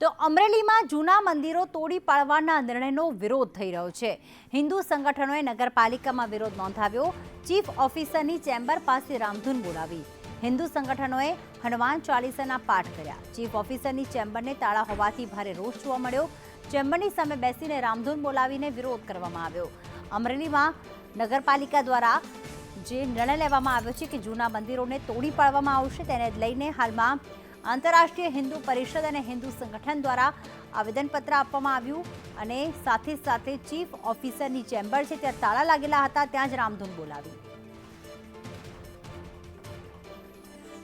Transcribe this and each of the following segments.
તો અમરેલીમાં જૂના મંદિરો તોડી પાડવાના નિર્ણયનો વિરોધ થઈ રહ્યો છે. હિન્દુ સંગઠનોએ નગરપાલિકામાં વિરોધ નોંધાવ્યો. ચીફ ઓફિસરની ચેમ્બર પાસે રામધૂન બોલાવી. હિન્દુ સંગઠનોએ હનુમાન ચાલીસાના પાઠ કર્યા. ચીફ ઓફિસરની ચેમ્બરને તાળા હોવાથી ભારે રોષ જોવા મળ્યો. ચેમ્બરની સામે બેસીને રામધૂન બોલાવીને વિરોધ કરવામાં આવ્યો. અમરેલીમાં નગરપાલિકા દ્વારા જે નિર્ણય લેવામાં આવ્યો છે કે જૂના મંદિરોને તોડી પાડવામાં આવશે તેને લઈને હાલમાં આંતરરાષ્ટ્રીય હિન્દુ પરિષદ અને હિન્દુ સંગઠન દ્વારા આવેદનપત્ર આપવામાં આવ્યું અને સાથે સાથે ચીફ ઓફિસરની ચેમ્બર છે, ત્યાં તાળા લાગેલા હતા, ત્યાં જ રામધૂન બોલાવી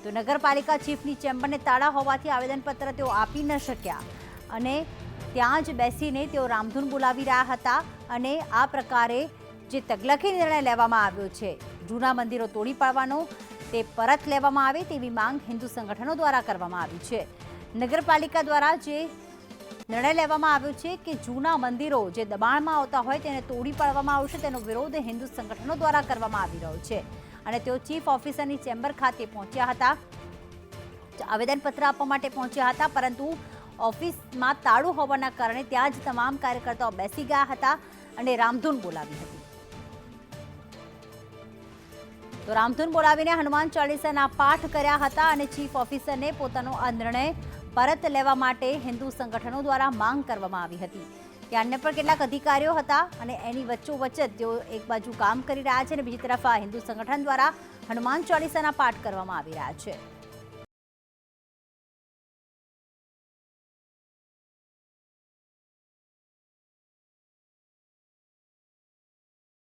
તો નગરપાલિકા ચીફની ચેમ્બરને તાળા હોવાથી આવેદનપત્ર તેઓ આપી ન શક્યા અને ત્યાં જ બેસીને તેઓ રામધૂન બોલાવી રહ્યા હતા અને આ પ્રકારે જે તગલખી નિર્ણય લેવામાં આવ્યો છે, જૂના મંદિરો તોડી પાડવાનો તે પરત લેવામાં આવે તેવી માંગ હિન્દુ સંગઠનો દ્વારા કરવામાં આવી છે. નગરપાલિકા દ્વારા જે નિર્ણય લેવામાં આવ્યો છે કે જૂના મંદિરો જે દબાણમાં આવતા હોય તેને તોડી પાડવામાં આવશે, તેનો વિરોધ હિન્દુ સંગઠનો દ્વારા કરવામાં આવી રહ્યો છે. અને તેઓ ચીફ ઓફિસરની ચેમ્બર ખાતે પહોંચ્યા હતા. આવેદનપત્ર આપવા માટે પહોંચ્યા હતા, પરંતુ ઓફિસમાં તાળું હોવાના કારણે ત્યાં જ તમામ કાર્યકર્તાઓ બેસી ગયા હતા અને રામધૂન બોલાવી હતી. તો રામધૂન બોલાવીને હનુમાન ચાલીસાના પાઠ કર્યા હતા અને ચીફ ઓફિસરને પોતાનો આ નિર્ણય પરત લેવા માટે હિન્દુ સંગઠનો દ્વારા માંગ કરવામાં આવી હતી. ત્યાં અન્ય પણ કેટલાક અધિકારીઓ હતા અને એની વચ્ચોવચ્ચ જ તેઓ એક બાજુ કામ કરી રહ્યા છે અને બીજી તરફ આ હિન્દુ સંગઠન દ્વારા હનુમાન ચાલીસાના પાઠ કરવામાં આવી રહ્યા છે.